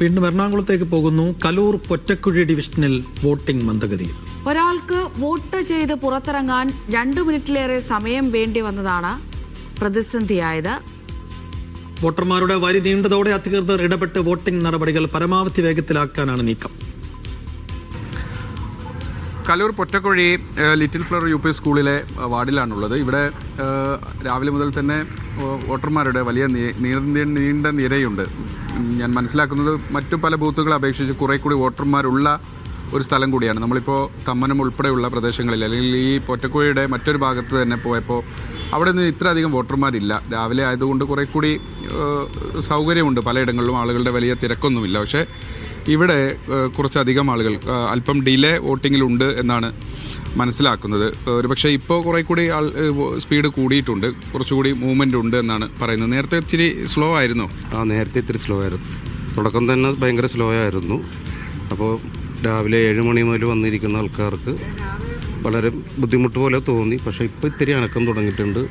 വീണ്ടും എറണാകുളത്തേക്ക് പോകുന്നു. കലൂർ പൊറ്റക്കുഴി ഡിവിഷനിൽ വോട്ടിംഗ് മന്ദഗതിയിൽ. ഒരാൾക്ക് വോട്ട് ചെയ്ത് പുറത്തിറങ്ങാൻ രണ്ടു മിനിറ്റിലേറെ സമയം വേണ്ടി വന്നതാണ് പ്രതിസന്ധിയായത്. വോട്ടർമാരുടെ വരി നീണ്ടതോടെ അധികൃതർ ഇടപെട്ട് വോട്ടിംഗ് നടപടികൾ പരമാവധി വേഗത്തിലാക്കാനാണ് നീക്കം. Kaloor Pottakuzhi little flower U P സ്കൂളിലെ വാർഡിലാണുള്ളത്. ഇവിടെ രാവിലെ മുതൽ തന്നെ വോട്ടർമാരുടെ വലിയ നീണ്ട നീണ്ട നിരയുണ്ട്. ഞാൻ മനസ്സിലാക്കുന്നത് മറ്റു പല ബൂത്തുകളെ അപേക്ഷിച്ച് കുറേ കൂടി വോട്ടർമാരുള്ള ഒരു സ്ഥലം കൂടിയാണ്. നമ്മളിപ്പോൾ തമ്മനം ഉൾപ്പെടെയുള്ള പ്രദേശങ്ങളിൽ അല്ലെങ്കിൽ ഈ പൊറ്റക്കുഴിയുടെ മറ്റൊരു ഭാഗത്ത് തന്നെ പോയപ്പോൾ അവിടെ നിന്ന് ഇത്രയധികം വോട്ടർമാരില്ല. രാവിലെ ആയതുകൊണ്ട് കുറേ കൂടി സൗകര്യമുണ്ട് പലയിടങ്ങളിലും. ആളുകളുടെ വലിയ തിരക്കൊന്നുമില്ല. പക്ഷേ ഇവിടെ കുറച്ചധികം ആളുകൾ അല്പം ഡിലേ വോട്ടിങ്ങിലുണ്ട് എന്നാണ് മനസ്സിലാക്കുന്നത്. ഒരു ഒരുപക്ഷെ ഇപ്പോൾ കുറേ കൂടി ആൾ സ്പീഡ് കൂടിയിട്ടുണ്ട്. കുറച്ചുകൂടി മൂവ്മെന്റ് ഉണ്ട് എന്നാണ് പറയുന്നത്. നേരത്തെ ഇത്തിരി സ്ലോ ആയിരുന്നു? ആ നേരത്തെ ഇത്തിരി സ്ലോ ആയിരുന്നു. തുടക്കം തന്നെ ഭയങ്കര സ്ലോ ആയിരുന്നു. അപ്പോൾ രാവിലെ ഏഴ് മണി മുതൽ വന്നിരിക്കുന്ന ആൾക്കാർക്ക് വളരെ ബുദ്ധിമുട്ട് പോലെ തോന്നി. പക്ഷേ ഇപ്പോൾ ഇത്തിരി അനക്കം തുടങ്ങിയിട്ടുണ്ട്.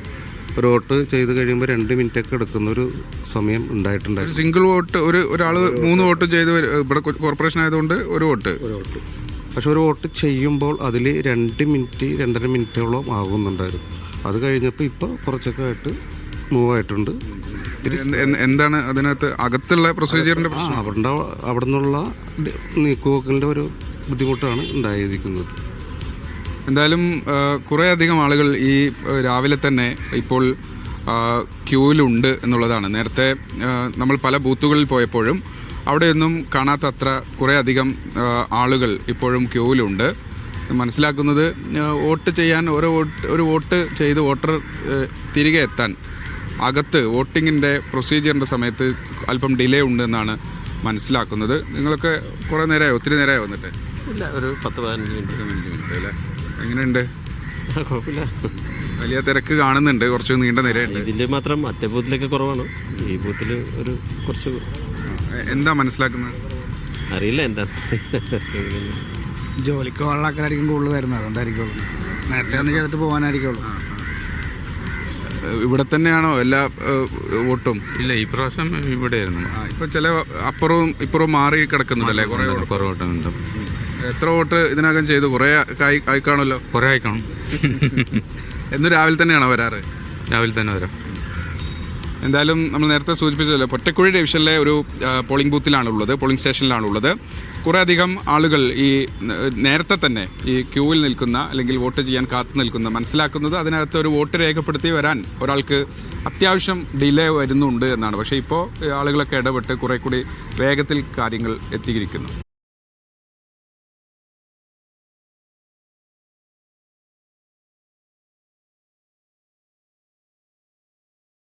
ഒരു വോട്ട് ചെയ്ത് കഴിയുമ്പോൾ രണ്ട് മിനിറ്റ് ഒക്കെ എടുക്കുന്ന ഒരു സമയം ഉണ്ടായിട്ടുണ്ടായിരുന്നു സിംഗിൾ വോട്ട് ഒരു ഒരാൾ മൂന്ന് വോട്ട്. ചെയ്ത്. ഇവിടെ കോർപ്പറേഷൻ ആയതുകൊണ്ട് ഒരു വോട്ട്. ഒരു വോട്ട്. പക്ഷെ ഒരു വോട്ട് ചെയ്യുമ്പോൾ അതിൽ രണ്ട് മിനിറ്റ് രണ്ടര മിനിറ്റോളം ആകുന്നുണ്ടായിരുന്നു. അത് കഴിഞ്ഞപ്പോൾ ഇപ്പോൾ കുറച്ചൊക്കെ ആയിട്ട് മൂവ് ആയിട്ടുണ്ട്. എന്ത്- എന്ത്- എന്താണ് അതിനകത്ത് അകത്തുള്ള പ്രൊസീജിയറിന്റെ പ്രശ്നം? അവിടെ അവിടെ നിന്നുള്ള നീക്കുപോക്കലിന്റെ ഒരു ബുദ്ധിമുട്ടാണ് ഉണ്ടായിരിക്കുന്നത്. എന്തായാലും ആ, കുറേ അധികം ആളുകൾ ഈ രാവിലെ തന്നെ ഇപ്പോൾ ക്യൂവിലുണ്ട് എന്നുള്ളതാണ്. നേരത്തെ നമ്മൾ പല ബൂത്തുകളിൽ പോയപ്പോഴും അവിടെയൊന്നും കാണാത്തത്ര കുറേ അധികം ആളുകൾ ഇപ്പോഴും ക്യൂവിലുണ്ട്. മനസ്സിലാക്കുന്നത് വോട്ട് ചെയ്യാൻ ഓരോ വോട്ട് ഒരു വോട്ട് ചെയ്ത് വോട്ടർ തിരികെ എത്താൻ അകത്ത് വോട്ടിങ്ങിന്റെ പ്രൊസീജിയറിന്റെ സമയത്ത് അല്പം ഡിലേ ഉണ്ടെന്നാണ് മനസ്സിലാക്കുന്നത്. നിങ്ങളൊക്കെ കുറേ നേരമായോ ഒത്തിരി നേരമായി വന്നിട്ട്. ഇല്ല ഒരു പത്ത് പതിനഞ്ച് മിനിറ്റ് അല്ലേ? എങ്ങനെയുണ്ട്? കുഴപ്പമില്ല. വലിയ തിരക്ക് കാണുന്നുണ്ട്. കുറച്ച് നീണ്ട നിരയുണ്ട്. ഇതിൽ മാത്രം മറ്റേ ബൂത്തിലൊക്കെ കുറവാണ്. ഈ ബൂത്തിൽ ഒരു കുറച്ച് എന്താ മനസ്സിലാക്കുന്നത്? അറിയില്ല എന്താ. ജോലിക്ക് പോകാനുള്ള ആൾക്കാരായിരിക്കും കൂടുതൽ വരുന്നത്. അതുകൊണ്ടായിരിക്കുള്ളൂ നേരത്തെ ഒന്ന് ചെയ്തിട്ട് പോകാനായിരിക്കുള്ളൂ. ഇവിടെ തന്നെയാണോ എല്ലാ വോട്ടും? ഇല്ല ഈ പ്രാവശ്യം ഇവിടെയായിരുന്നു. ആയിരുന്നു ഇപ്പൊ ചില അപ്പുറവും ഇപ്പുറവും മാറി കിടക്കുന്നുണ്ടല്ലേ കുറെ കുറവോട്ടുണ്ട് എത്ര വോട്ട് ഇതിനകം ചെയ്തു? കുറെ ആയി ആയിക്കാണല്ലോ. കുറെ ആയിക്കാണും. എന്ന് രാവിലെ തന്നെയാണോ വരാറ്? രാവിലെ തന്നെ വരാം. എന്തായാലും നമ്മൾ നേരത്തെ സൂചിപ്പിച്ചല്ലോ പൊറ്റക്കുഴി ഡിവിഷനിലെ ഒരു പോളിംഗ് ബൂത്തിലാണ് ഉള്ളത് പോളിംഗ് സ്റ്റേഷനിലാണ് ഉള്ളത് കുറേ അധികം ആളുകൾ ഈ നേരത്തെ തന്നെ ഈ ക്യൂവിൽ നിൽക്കുന്ന അല്ലെങ്കിൽ വോട്ട് ചെയ്യാൻ കാത്തു നിൽക്കുന്ന മനസ്സിലാക്കുന്നത് അതിനകത്ത് ഒരു വോട്ട് രേഖപ്പെടുത്തി വരാൻ ഒരാൾക്ക് അത്യാവശ്യം ഡിലേ വരുന്നുണ്ട് എന്നാണ്. പക്ഷേ ഇപ്പോൾ ആളുകളൊക്കെ ഇടപെട്ട് കുറെ കൂടി വേഗത്തിൽ കാര്യങ്ങൾ എത്തിയിരിക്കുന്നു.